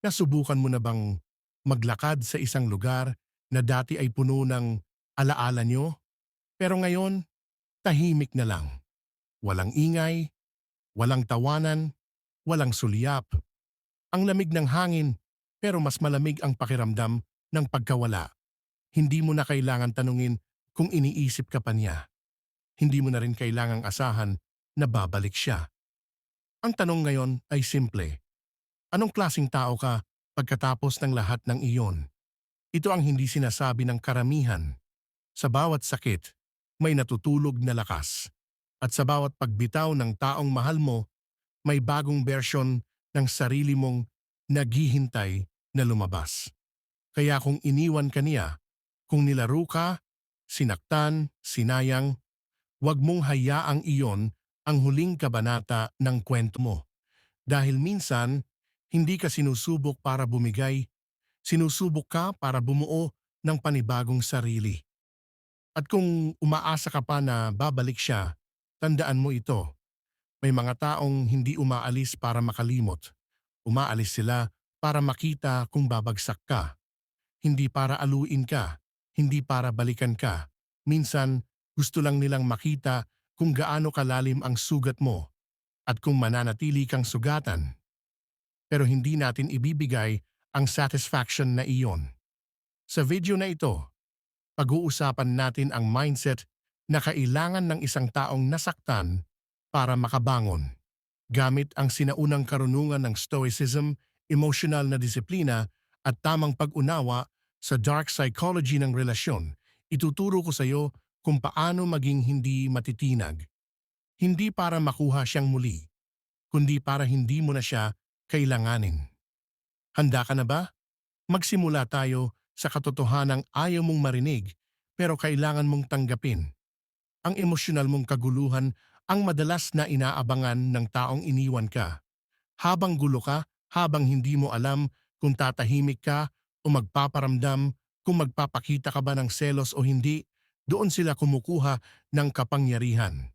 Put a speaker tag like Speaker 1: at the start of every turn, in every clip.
Speaker 1: Nasubukan mo na bang maglakad sa isang lugar na dati ay puno ng alaala nyo? Pero ngayon, tahimik na lang. Walang ingay, walang tawanan, walang sulyap. Ang lamig ng hangin, pero mas malamig ang pakiramdam ng pagkawala. Hindi mo na kailangan tanungin kung iniisip ka pa niya. Hindi mo na rin kailangang asahan na babalik siya. Ang tanong ngayon ay simple. Anong klasing tao ka pagkatapos ng lahat ng iyon? Ito ang hindi sinasabi ng karamihan. Sa bawat sakit, may natutulog na lakas. At sa bawat pagbitaw ng taong mahal mo, may bagong bersyon ng sarili mong naghihintay na lumabas. Kaya kung iniwan ka niya, kung nilaro ka, sinaktan, sinayang, huwag mong hayaang iyon ang huling kabanata ng kwento mo. Dahil minsan, hindi ka sinusubok para bumigay, sinusubok ka para bumuo ng panibagong sarili. At kung umaasa ka pa na babalik siya, tandaan mo ito. May mga taong hindi umaalis para makalimot. Umaalis sila para makita kung babagsak ka. Hindi para aluin ka, hindi para balikan ka. Minsan, gusto lang nilang makita kung gaano kalalim ang sugat mo at kung mananatili kang sugatan. Pero hindi natin ibibigay ang satisfaction na iyon. Sa video na ito, pag-uusapan natin ang mindset na kailangan ng isang taong nasaktan para makabangon. Gamit ang sinaunang karunungan ng Stoicism, emotional na disiplina at tamang pag-unawa sa dark psychology ng relasyon, ituturo ko sa iyo kung paano maging hindi matitinag. Hindi para makuha siyang muli, kundi para hindi mo na siya kailanganin. Handa ka na ba? Magsimula tayo sa katotohanang ayaw mong marinig pero kailangan mong tanggapin. Ang emosyonal mong kaguluhan ang madalas na inaabangan ng taong iniwan ka. Habang gulo ka, habang hindi mo alam kung tatahimik ka o magpaparamdam, kung magpapakita ka ba ng selos o hindi, doon sila kumukuha ng kapangyarihan.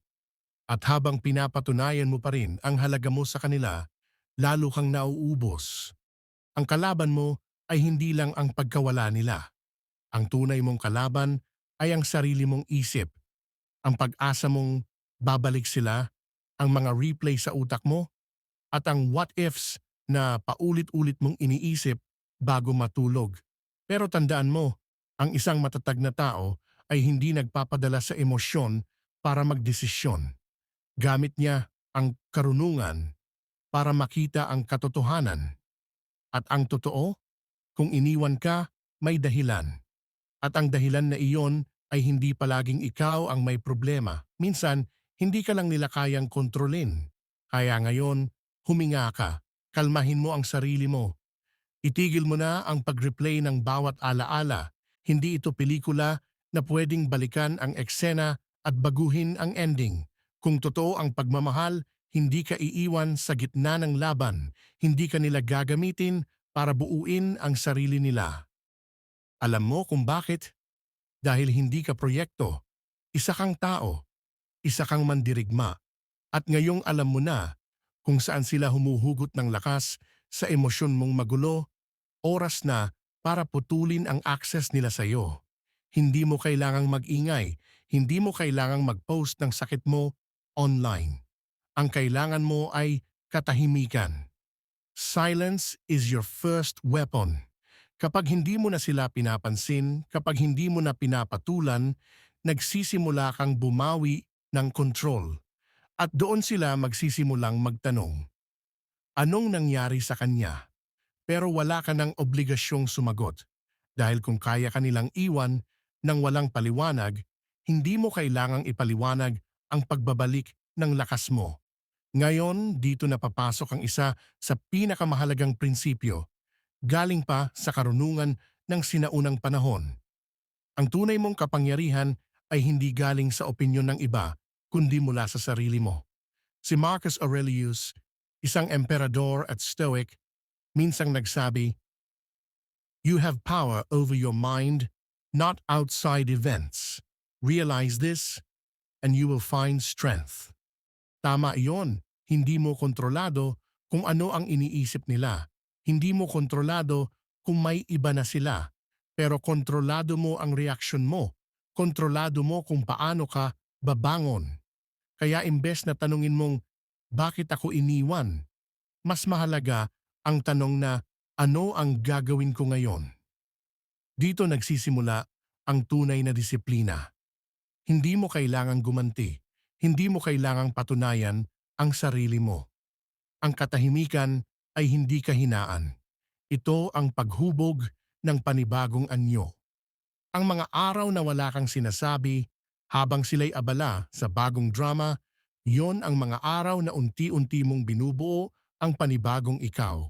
Speaker 1: At habang pinapatunayan mo pa rin ang halaga mo sa kanila, lalo kang nauubos. Ang kalaban mo ay hindi lang ang pagkawala nila. Ang tunay mong kalaban ay ang sarili mong isip. Ang pag-asa mong babalik sila, ang mga replay sa utak mo, at ang what-ifs na paulit-ulit mong iniisip bago matulog. Pero tandaan mo, ang isang matatag na tao ay hindi nagpapadala sa emosyon para magdesisyon. Gamit niya ang karunungan para makita ang katotohanan. At ang totoo, kung iniwan ka, may dahilan. At ang dahilan na iyon ay hindi palaging ikaw ang may problema. Minsan, hindi ka lang nila kayang kontrolin. Kaya ngayon, huminga ka, kalmahin mo ang sarili mo. Itigil mo na ang pag-replay ng bawat alaala. Hindi ito pelikula na pwedeng balikan ang eksena at baguhin ang ending. Kung totoo ang pagmamahal, hindi ka iiwan sa gitna ng laban. Hindi ka nila gagamitin para buuin ang sarili nila. Alam mo kung bakit? Dahil hindi ka proyekto. Isa kang tao. Isa kang mandirigma. At ngayong alam mo na kung saan sila humuhugot ng lakas sa emosyon mong magulo, oras na para putulin ang access nila sa iyo. Hindi mo kailangang mag-ingay, hindi mo kailangang mag-post ng sakit mo online. Ang kailangan mo ay katahimikan. Silence is your first weapon. Kapag hindi mo na sila pinapansin, kapag hindi mo na pinapatulan, nagsisimula kang bumawi ng control. At doon sila magsisimulang magtanong. Anong nangyari sa kanya? Pero wala ka ng obligasyong sumagot. Dahil kung kaya ka nilang iwan ng walang paliwanag, hindi mo kailangang ipaliwanag ang pagbabalik ng lakas mo. Ngayon, dito na papasok ang isa sa pinakamahalagang prinsipyo, galing pa sa karunungan ng sinaunang panahon. Ang tunay mong kapangyarihan ay hindi galing sa opinyon ng iba, kundi mula sa sarili mo. Si Marcus Aurelius, isang emperador at stoic, minsang nagsabi, You have power over your mind, not outside events. Realize this, and you will find strength. Tama iyon, hindi mo kontrolado kung ano ang iniisip nila. Hindi mo kontrolado kung may iba na sila, pero kontrolado mo ang reaksyon mo. Kontrolado mo kung paano ka babangon. Kaya imbes na tanungin mong, bakit ako iniwan? Mas mahalaga ang tanong na, ano ang gagawin ko ngayon? Dito nagsisimula ang tunay na disiplina. Hindi mo kailangang gumanti. Hindi mo kailangang patunayan ang sarili mo. Ang katahimikan ay hindi kahinaan. Ito ang paghubog ng panibagong anyo. Ang mga araw na wala kang sinasabi habang sila'y abala sa bagong drama, yon ang mga araw na unti-unti mong binubuo ang panibagong ikaw.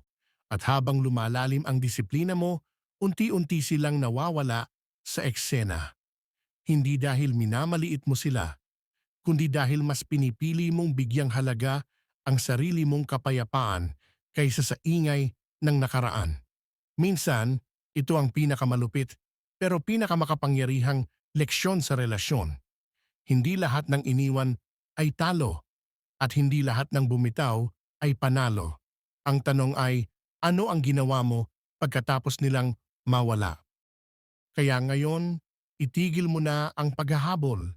Speaker 1: At habang lumalalim ang disiplina mo, unti-unti silang nawawala sa eksena. Hindi dahil minamaliit mo sila, kundi dahil mas pinipili mong bigyang halaga ang sarili mong kapayapaan kaysa sa ingay ng nakaraan. Minsan, ito ang pinakamalupit pero pinakamakapangyarihang leksyon sa relasyon. Hindi lahat ng iniwan ay talo at hindi lahat ng bumitaw ay panalo. Ang tanong ay, ano ang ginawa mo pagkatapos nilang mawala? Kaya ngayon, itigil mo na ang paghahabol.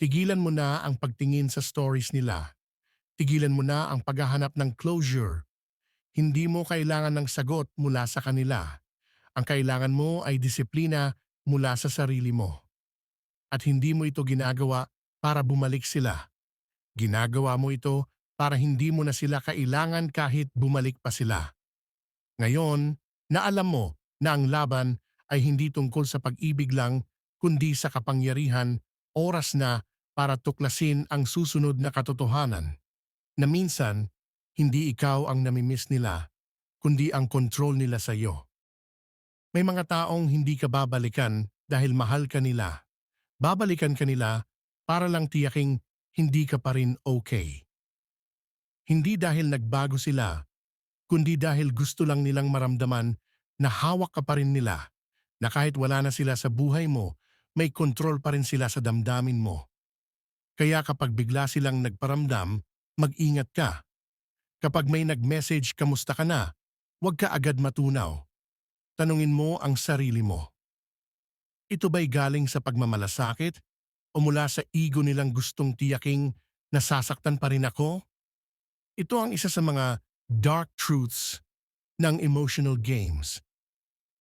Speaker 1: Tigilan mo na ang pagtingin sa stories nila. Tigilan mo na ang paghahanap ng closure. Hindi mo kailangan ng sagot mula sa kanila. Ang kailangan mo ay disiplina mula sa sarili mo. At hindi mo ito ginagawa para bumalik sila. Ginagawa mo ito para hindi mo na sila kailangan kahit bumalik pa sila. Ngayon, na alam mo na ang laban ay hindi tungkol sa pag-ibig lang kundi sa kapangyarihan, oras na para tuklasin ang susunod na katotohanan. Na minsan, hindi ikaw ang namimiss nila, kundi ang control nila sa iyo. May mga taong hindi ka babalikan dahil mahal ka nila. Babalikan ka nila para lang tiyaking hindi ka pa rin okay. Hindi dahil nagbago sila, kundi dahil gusto lang nilang maramdaman na hawak ka pa rin nila, na kahit wala na sila sa buhay mo, may kontrol pa rin sila sa damdamin mo. Kaya kapag bigla silang nagparamdam, mag-ingat ka. Kapag may nag-message kamusta ka na, huwag ka agad matunaw. Tanungin mo ang sarili mo. Ito ba'y galing sa pagmamalasakit o mula sa ego nilang gustong tiyaking nasasaktan pa rin ako? Ito ang isa sa mga dark truths ng emotional games.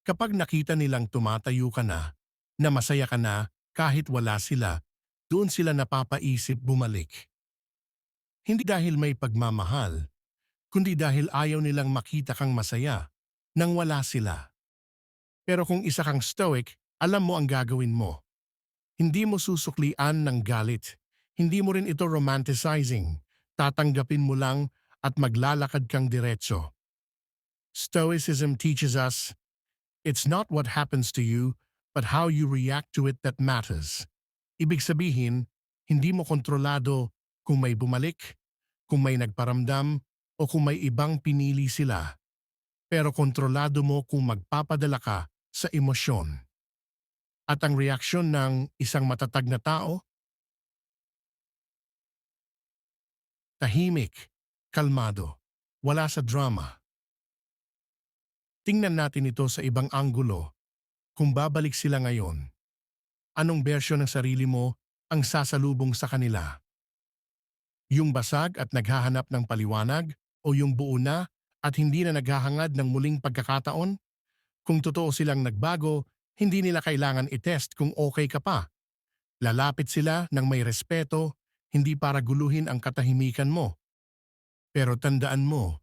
Speaker 1: Kapag nakita nilang tumatayo ka na, na masaya ka na kahit wala sila, doon sila napapaisip bumalik. Hindi dahil may pagmamahal, kundi dahil ayaw nilang makita kang masaya nang wala sila. Pero kung isa kang stoic, alam mo ang gagawin mo. Hindi mo susuklian ng galit. Hindi mo rin ito romanticizing. Tatanggapin mo lang at maglalakad kang diretso. Stoicism teaches us, it's not what happens to you, but how you react to it that matters. Ibig sabihin, hindi mo kontrolado kung may bumalik, kung may nagparamdam, o kung may ibang pinili sila. Pero kontrolado mo kung magpapadala ka sa emosyon. At ang reaksyon ng isang matatag na tao? Tahimik, kalmado, wala sa drama. Tingnan natin ito sa ibang anggulo. Kung babalik sila ngayon, anong bersyon ng sarili mo ang sasalubong sa kanila? Yung basag at naghahanap ng paliwanag o yung buo na at hindi na naghahangad ng muling pagkakataon? Kung totoo silang nagbago, hindi nila kailangan i-test kung okay ka pa. Lalapit sila ng may respeto, hindi para guluhin ang katahimikan mo. Pero tandaan mo,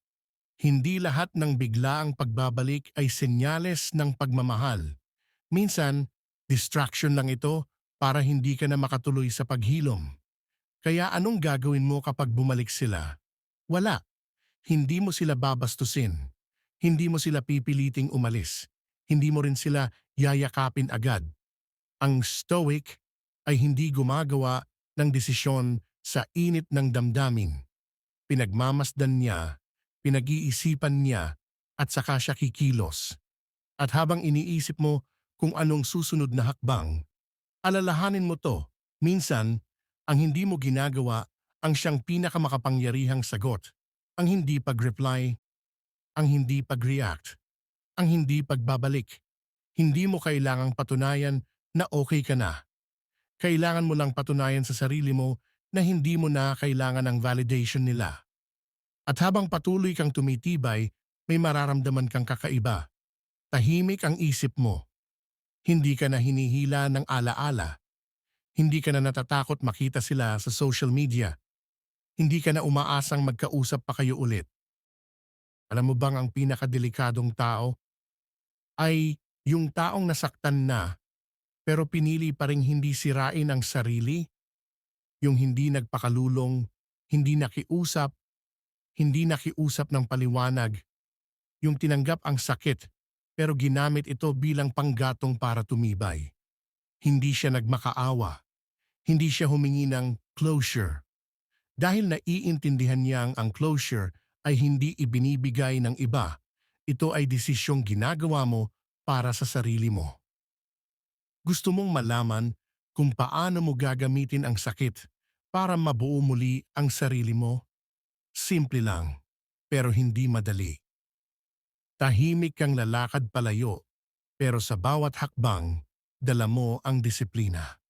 Speaker 1: hindi lahat ng biglaang pagbabalik ay senyales ng pagmamahal. Minsan, distraction lang ito para hindi ka na makatuloy sa paghilom. Kaya anong gagawin mo kapag bumalik sila? Wala. Hindi mo sila babastusin. Hindi mo sila pipiliting umalis. Hindi mo rin sila yayakapin agad. Ang stoic ay hindi gumagawa ng desisyon sa init ng damdamin. Pinagmamasdan niya, pinag-iisipan niya, at saka siya kikilos. At habang iniisip mo kung anong susunod na hakbang, alalahanin mo to, minsan, ang hindi mo ginagawa ang siyang pinakamakapangyarihang sagot, ang hindi pag-reply. ang hindi pag-react, ang hindi pagbabalik. Hindi mo kailangang patunayan na okay ka na. Kailangan mo lang patunayan sa sarili mo na hindi mo na kailangan ng validation nila. At habang patuloy kang tumitibay, may mararamdaman kang kakaiba. Tahimik ang isip mo. Hindi ka na hinihila ng alaala. Hindi ka na natatakot makita sila sa social media. Hindi ka na umaasang magkausap pa kayo ulit. Alam mo bang ang pinakadelikadong tao ay yung taong nasaktan na pero pinili pa ring hindi sirain ang sarili? Yung hindi nagpakalulong, hindi nakiusap, hindi nakiusap ng paliwanag, yung tinanggap ang sakit pero ginamit ito bilang panggatong para tumibay. Hindi siya nagmakaawa. Hindi siya humingi ng closure. Dahil naiintindihan niyang ang closure ay hindi ibinibigay ng iba, ito ay desisyong ginagawa mo para sa sarili mo. Gusto mong malaman kung paano mo gagamitin ang sakit para mabuo muli ang sarili mo? Simple lang, pero hindi madali. Tahimik kang lalakad palayo, pero sa bawat hakbang, dala mo ang disiplina.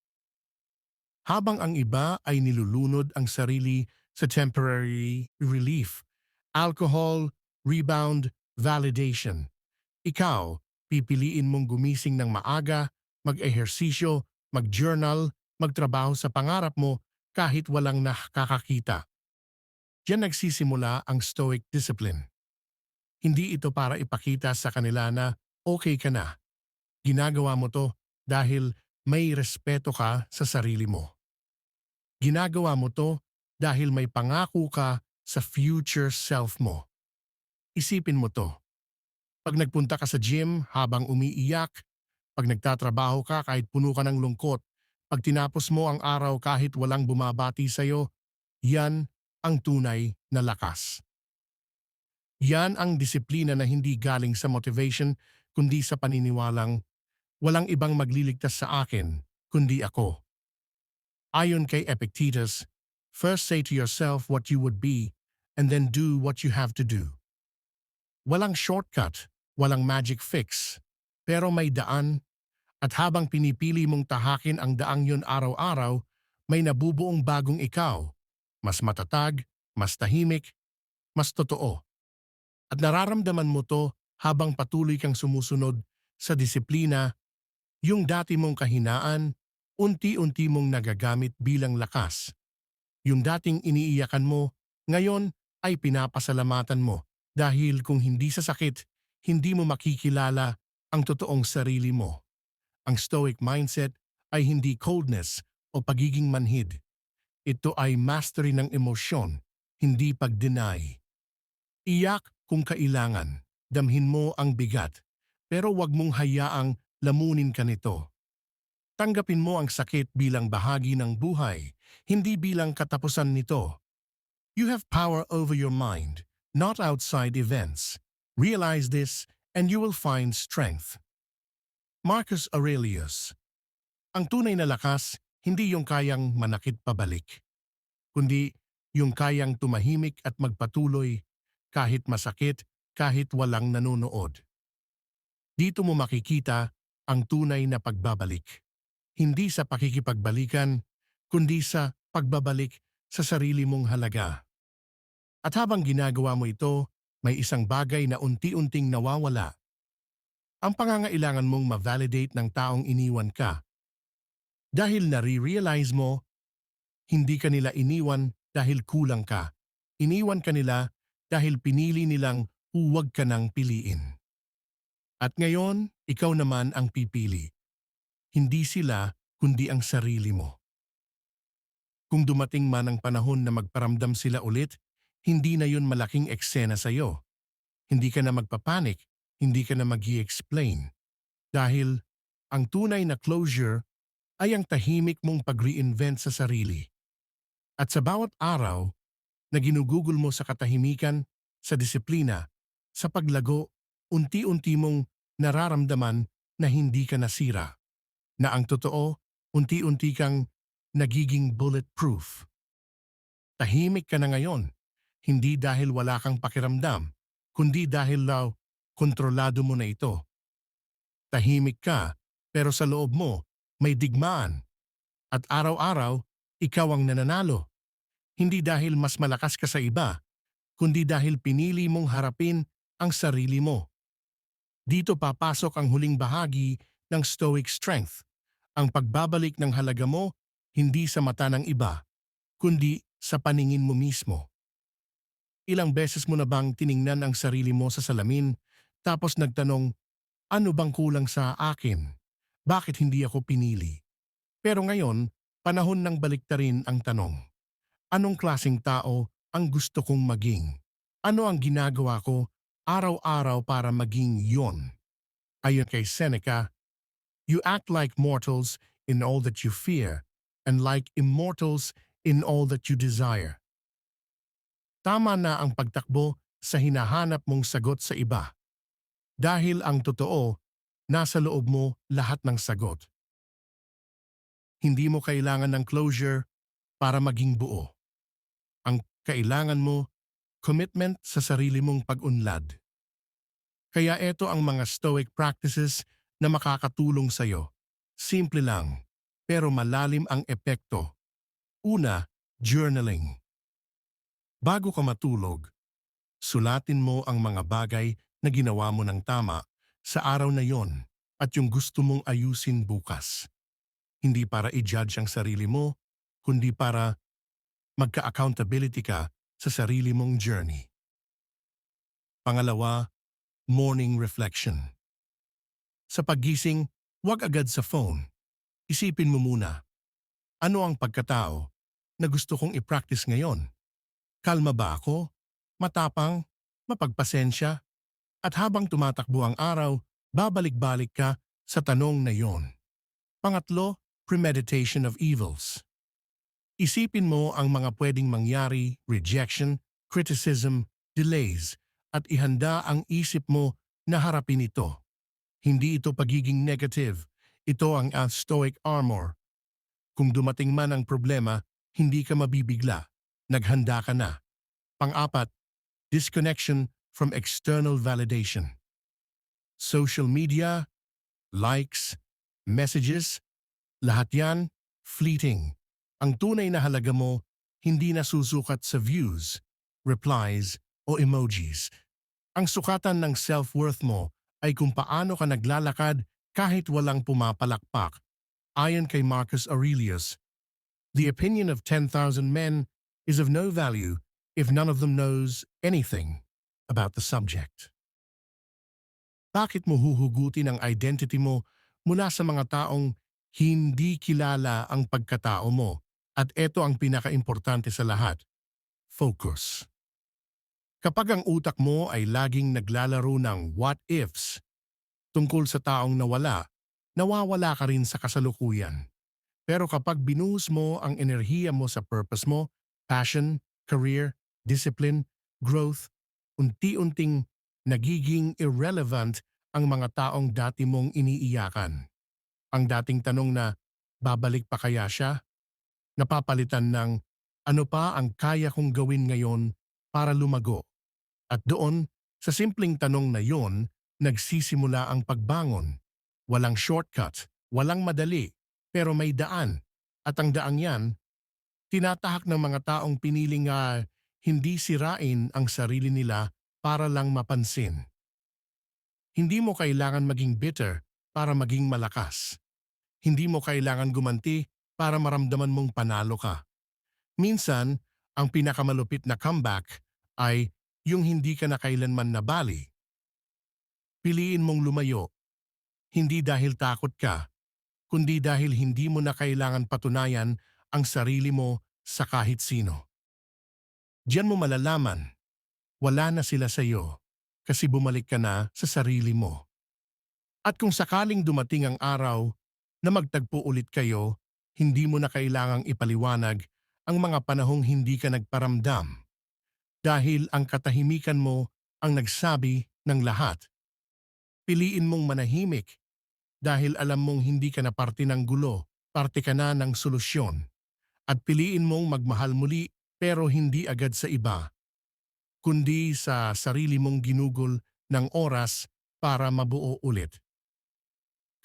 Speaker 1: Habang ang iba ay nilulunod ang sarili sa temporary relief, alcohol, rebound, validation. Ikaw, pipiliin mong gumising ng maaga, mag-ehersisyo, mag-journal, magtrabaho sa pangarap mo kahit walang nakakakita. Diyan nagsisimula ang stoic discipline. Hindi ito para ipakita sa kanila na okay ka na. Ginagawa mo to dahil may respeto ka sa sarili mo. Ginagawa mo to dahil may pangako ka sa future self mo. Isipin mo to. Pag nagpunta ka sa gym habang umiiyak, pag nagtatrabaho ka kahit puno ka ng lungkot, pag tinapos mo ang araw kahit walang bumabati sa'yo, yan ang tunay na lakas. Yan ang disiplina na hindi galing sa motivation kundi sa paniniwalang walang ibang magliligtas sa akin kundi ako. Ayon kay Epictetus, first say to yourself what you would be and then do what you have to do. Walang shortcut, walang magic fix, pero may daan at habang pinipili mong tahakin ang daang yun araw-araw, may nabubuong bagong ikaw, mas matatag, mas tahimik, mas totoo. At nararamdaman mo to habang patuloy kang sumusunod sa disiplina, yung dati mong kahinaan, unti-unti mong nagagamit bilang lakas. Yung dating iniiyakan mo, ngayon ay pinapasalamatan mo dahil kung hindi sa sakit, hindi mo makikilala ang totoong sarili mo. Ang stoic mindset ay hindi coldness o pagiging manhid. Ito ay mastery ng emosyon, hindi pag-deny. Iyak kung kailangan, damhin mo ang bigat, pero wag mong hayaang lamunin ka nito. Tanggapin mo ang sakit bilang bahagi ng buhay, hindi bilang katapusan nito. You have power over your mind, not outside events. Realize this and you will find strength. Marcus Aurelius Ang tunay na lakas, hindi yung kayang manakit pabalik, kundi yung kayang tumahimik at magpatuloy kahit masakit, kahit walang nanonood. Dito mo makikita ang tunay na pagbabalik hindi sa pakikipagbalikan, kundi sa pagbabalik sa sarili mong halaga. At habang ginagawa mo ito, may isang bagay na unti-unting nawawala. Ang pangangailangan mong ma-validate ng taong iniwan ka. Dahil nare-realize mo, hindi ka nila iniwan dahil kulang ka. Iniwan ka nila dahil pinili nilang huwag ka nang piliin. At ngayon, ikaw naman ang pipili hindi sila kundi ang sarili mo. Kung dumating man ang panahon na magparamdam sila ulit, hindi na yun malaking eksena sa'yo. Hindi ka na magpapanik, hindi ka na mag explain Dahil ang tunay na closure ay ang tahimik mong pag-reinvent sa sarili. At sa bawat araw na ginugugol mo sa katahimikan, sa disiplina, sa paglago, unti-unti mong nararamdaman na hindi ka nasira na ang totoo, unti-unti kang nagiging bulletproof. Tahimik ka na ngayon, hindi dahil wala kang pakiramdam, kundi dahil daw kontrolado mo na ito. Tahimik ka, pero sa loob mo may digmaan. At araw-araw, ikaw ang nananalo. Hindi dahil mas malakas ka sa iba, kundi dahil pinili mong harapin ang sarili mo. Dito papasok ang huling bahagi ng Stoic Strength, ang pagbabalik ng halaga mo hindi sa mata ng iba, kundi sa paningin mo mismo. Ilang beses mo na bang tiningnan ang sarili mo sa salamin tapos nagtanong, ano bang kulang sa akin? Bakit hindi ako pinili? Pero ngayon, panahon ng baliktarin ang tanong. Anong klasing tao ang gusto kong maging? Ano ang ginagawa ko araw-araw para maging yon? Ayon kay Seneca, You act like mortals in all that you fear and like immortals in all that you desire. Tama na ang pagtakbo sa hinahanap mong sagot sa iba. Dahil ang totoo, nasa loob mo lahat ng sagot. Hindi mo kailangan ng closure para maging buo. Ang kailangan mo, commitment sa sarili mong pag-unlad. Kaya ito ang mga stoic practices na makakatulong sa'yo. Simple lang, pero malalim ang epekto. Una, journaling. Bago ka matulog, sulatin mo ang mga bagay na ginawa mo ng tama sa araw na yon at yung gusto mong ayusin bukas. Hindi para i-judge ang sarili mo, kundi para magka-accountability ka sa sarili mong journey. Pangalawa, morning reflection. Sa paggising, huwag agad sa phone. Isipin mo muna, ano ang pagkatao na gusto kong i-practice ngayon? Kalma ba ako? Matapang? Mapagpasensya? At habang tumatakbo ang araw, babalik-balik ka sa tanong na yon. Pangatlo, premeditation of evils. Isipin mo ang mga pwedeng mangyari, rejection, criticism, delays, at ihanda ang isip mo na harapin ito. Hindi ito pagiging negative, ito ang stoic armor. Kung dumating man ang problema, hindi ka mabibigla, naghanda ka na. Pang-apat, disconnection from external validation. Social media, likes, messages, lahat yan fleeting. Ang tunay na halaga mo hindi nasusukat sa views, replies, o emojis. Ang sukatan ng self-worth mo ay kung paano ka naglalakad kahit walang pumapalakpak. Ayon kay Marcus Aurelius, The opinion of 10,000 men is of no value if none of them knows anything about the subject. Bakit mo huhugutin ang identity mo mula sa mga taong hindi kilala ang pagkatao mo? At ito ang pinakaimportante sa lahat, focus. Kapag ang utak mo ay laging naglalaro ng what ifs tungkol sa taong nawala, nawawala ka rin sa kasalukuyan. Pero kapag binuhos mo ang enerhiya mo sa purpose mo, passion, career, discipline, growth, unti-unting nagiging irrelevant ang mga taong dati mong iniiyakan. Ang dating tanong na, babalik pa kaya siya? Napapalitan ng, ano pa ang kaya kong gawin ngayon para lumago? At doon, sa simpleng tanong na yon, nagsisimula ang pagbangon. Walang shortcut, walang madali, pero may daan. At ang daang yan, tinatahak ng mga taong piniling nga hindi sirain ang sarili nila para lang mapansin. Hindi mo kailangan maging bitter para maging malakas. Hindi mo kailangan gumanti para maramdaman mong panalo ka. Minsan, ang pinakamalupit na comeback ay yung hindi ka na kailanman nabali. Piliin mong lumayo, hindi dahil takot ka, kundi dahil hindi mo na kailangan patunayan ang sarili mo sa kahit sino. Diyan mo malalaman, wala na sila sa iyo kasi bumalik ka na sa sarili mo. At kung sakaling dumating ang araw na magtagpo ulit kayo, hindi mo na kailangang ipaliwanag ang mga panahong hindi ka nagparamdam. Dahil ang katahimikan mo ang nagsabi ng lahat. Piliin mong manahimik dahil alam mong hindi ka na parte ng gulo, parte ka na ng solusyon. At piliin mong magmahal muli pero hindi agad sa iba. kundi sa sarili mong ginugol ng oras para mabuo ulit.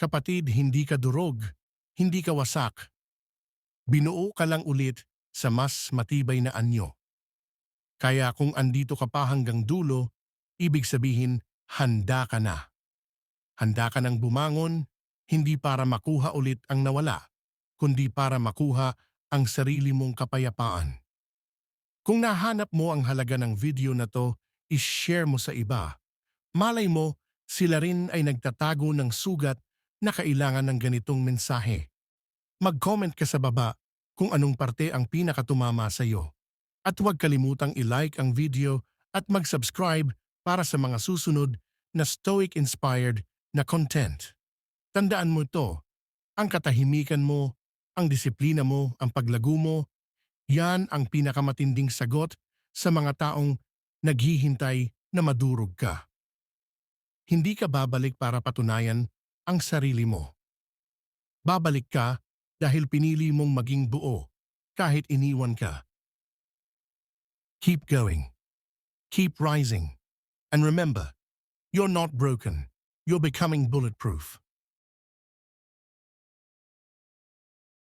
Speaker 1: Kapatid, hindi ka durog, hindi ka wasak. Binuo ka lang ulit sa mas matibay na anyo. Kaya kung andito ka pa hanggang dulo, ibig sabihin handa ka na. Handa ka nang bumangon, hindi para makuha ulit ang nawala, kundi para makuha ang sarili mong kapayapaan. Kung nahanap mo ang halaga ng video na to, ishare mo sa iba. Malay mo, sila rin ay nagtatago ng sugat na kailangan ng ganitong mensahe. Mag-comment ka sa baba kung anong parte ang pinakatumama sa iyo. At huwag kalimutang i-like ang video at mag-subscribe para sa mga susunod na Stoic-inspired na content. Tandaan mo ito, ang katahimikan mo, ang disiplina mo, ang paglago mo, yan ang pinakamatinding sagot sa mga taong naghihintay na madurog ka. Hindi ka babalik para patunayan ang sarili mo. Babalik ka dahil pinili mong maging buo kahit iniwan ka. Keep going. Keep rising. And remember, you're not broken. You're becoming bulletproof.